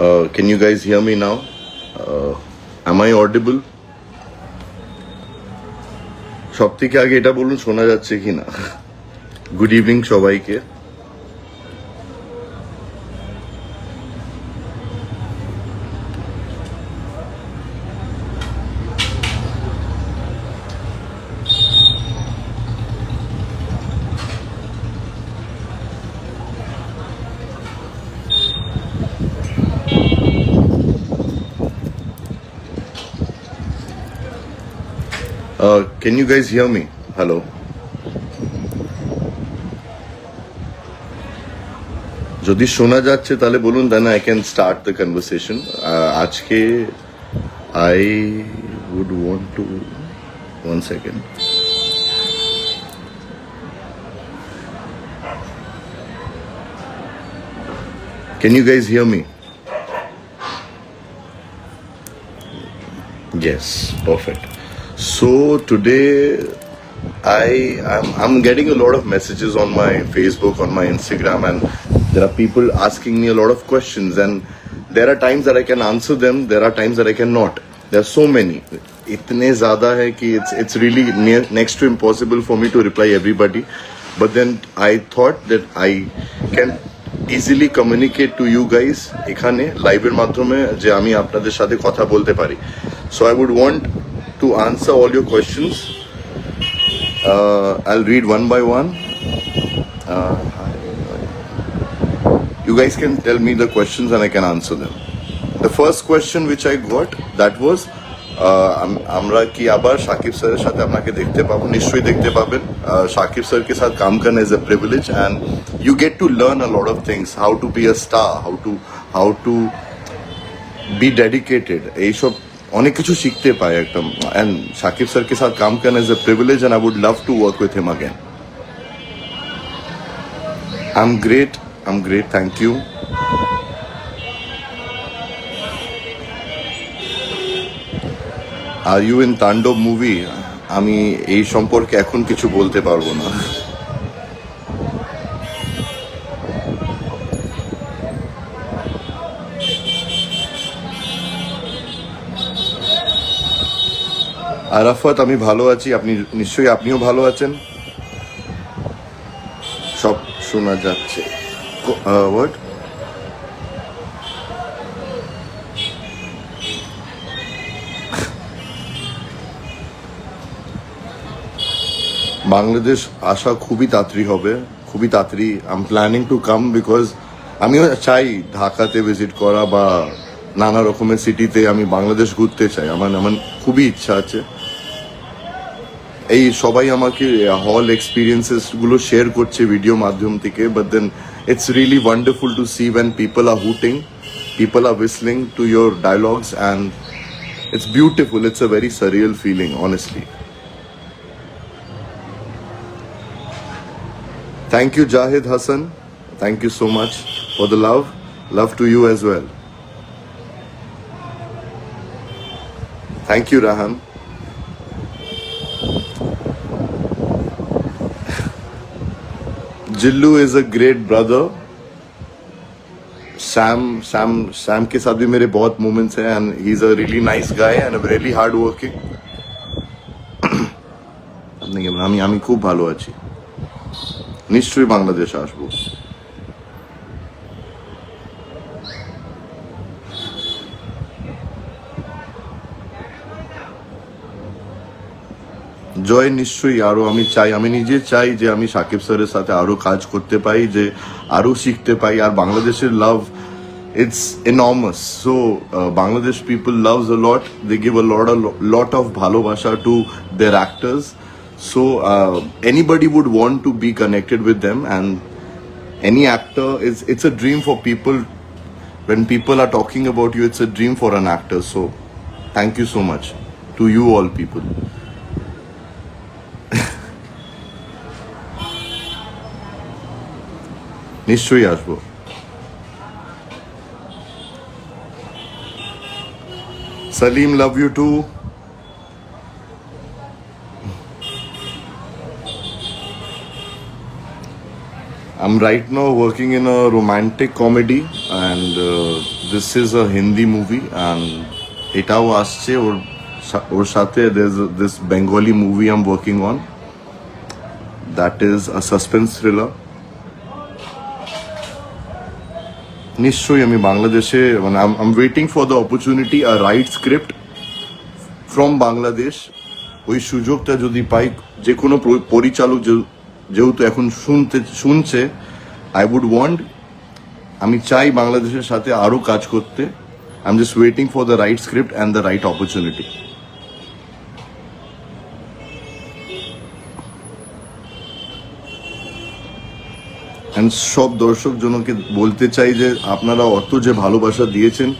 Uh, can you guys hear me now? Uh, am I audible? সব থেকে আগে এটা বলুন শোনা যাচ্ছে কি না গুড ইভিনিং সবাইকে Uh, can you guys hear me? Hello. যদি শোনা যাচ্ছে তাহলে বলুন then I can start the conversation আজকে I would want to one second Can you guys hear me? Yes, perfect. So today I am I'm getting a lot of messages on my Facebook, on my Instagram, and there are people asking me a lot of questions. And there are times that I can answer them. There are times that I cannot. There are so many. इतने ज़्यादा है कि it's it's really near, next to impossible for me to reply everybody. But then I thought that I can easily communicate to you guys এখানে লাইভের মাধ্যমে যে আমি আপনাদের সাথে কথা বলতে পারি so I would want to answer all your questions. Uh, I'll read one by one. Uh, you guys can tell me the questions and I can answer them. The first question which I got that was আমরা কি আবার সাকিব স্যারের সাথে আপনাকে দেখতে পাবো নিশ্চয়ই দেখতে পাবেন সাকিব স্যারকে সাথ কাম করনা is a privilege and you get to learn a lot of things how to be a star how to how to be dedicated এইসব অনেক কিছু শিখতে পায় একদম। অ্যান্ড সাকিব স্যারকে সাথে কাম কেন is a privilege and I would love to work with him again I am great I am great thank you are you in Tandav movie আমি এই সম্পর্কে এখন কিছু বলতে পারব না। আরাফাত, আমি ভালো আছি। আপনি নিশ্চয়ই আপনিও ভালো আছেন? সব শোনা যাচ্ছে। বাংলাদেশ আসা খুবই তাড়াতাড়ি হবে। খুবই তাড়াতাড়ি। I am planning to come because আমিও চাই ঢাকাতে ভিজিট করা বা নানা রকমের সিটিতে আমি বাংলাদেশ ঘুরতে চাই। আমার আমার খুবই ইচ্ছা আছে। এই সবাই আমাকে হল এক্সপিরিয়েন্সেসগুলো শেয়ার করছে ভিডিও মাধ্যম থেকে but then it's really wonderful to see when people are hooting people are whistling to your dialogues and it's beautiful it's a very surreal feeling honestly thank you Zahed Hasan thank you so much for the love love to you as well Thank you, Raham. Jillu is a great brother. Sam, Sam, Sam के साथ भी मेरे बहुत moments हैं and he's a really nice guy and a really hard working. আপনি কেমন? আমি আমি খুব ভালো আছি নিশ্চয়ই বাংলাদেশে আসবো জয় নিশ্চয়ই আরও আমি চাই আমি নিজে চাই যে আমি সাকিব স্যারের সাথে আরও কাজ করতে পাই যে আরও শিখতে পাই আর বাংলাদেশের love it's enormous so Bangladesh people loves a lot they give a lot lot of ভালোবাসা to their actors uh, anybody would want to be connected with them, and any actor is it's a dream for people. When people are talking about you, it's a dream for an actor. So thank you so much to you all people. নিশ্চয়ই আসব। Salim love you too I'm right now working in a romantic comedy, and uh, this is a Hindi movie and এটাও আসছে। ওর ওর সাথে this Bengali movie I'm working on that is a suspense thriller নিশ্চয়ই আমি বাংলাদেশে মানে I am waiting for the opportunity a right script from Bangladesh ওই সুযোগটা যদি পাই, যে কোনো পরিচালক যেহেতু এখন শুনতে, শুনছে আই উড ওয়ান্ট আমি চাই বাংলাদেশের সাথে আরও কাজ করতে। I am just waiting for the right script and the right opportunity and সব দর্শক জনকে বলতে চাই যে আপনারা অত যে ভালোবাসা দিয়েছেন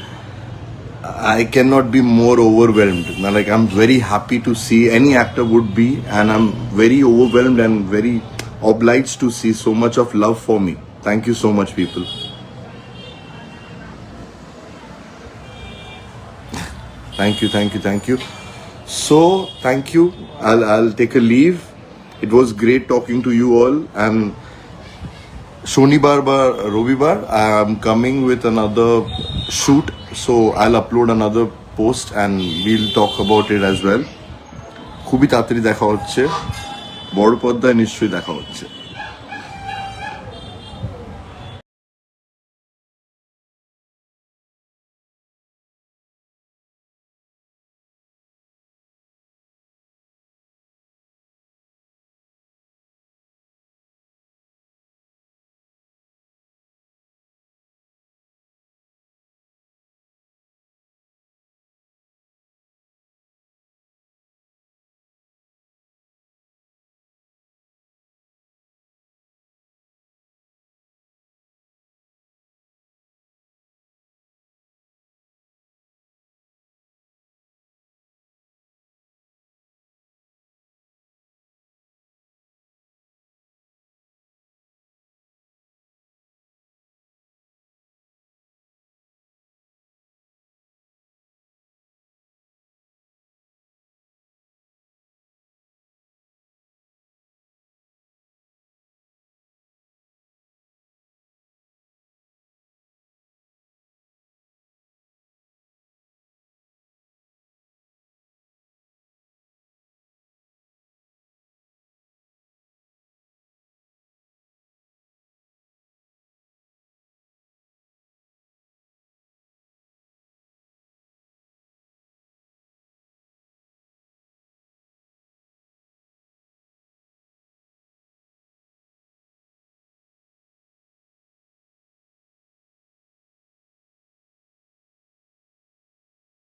I cannot be more overwhelmed. Like I'm very happy to see any actor would be, and I'm very overwhelmed and very obliged to see so much of love for me. Thank you so much, people. thank you, thank you, thank you. So, thank you. I'll I'll take a leave. It was great talking to you all, and শনিবার বা রবিবার I am coming with another shoot so I upload another post and will talk about it as well খুবই তাড়াতাড়ি দেখা হচ্ছে, বড় পর্দায় নিশ্চয়ই দেখা হচ্ছে।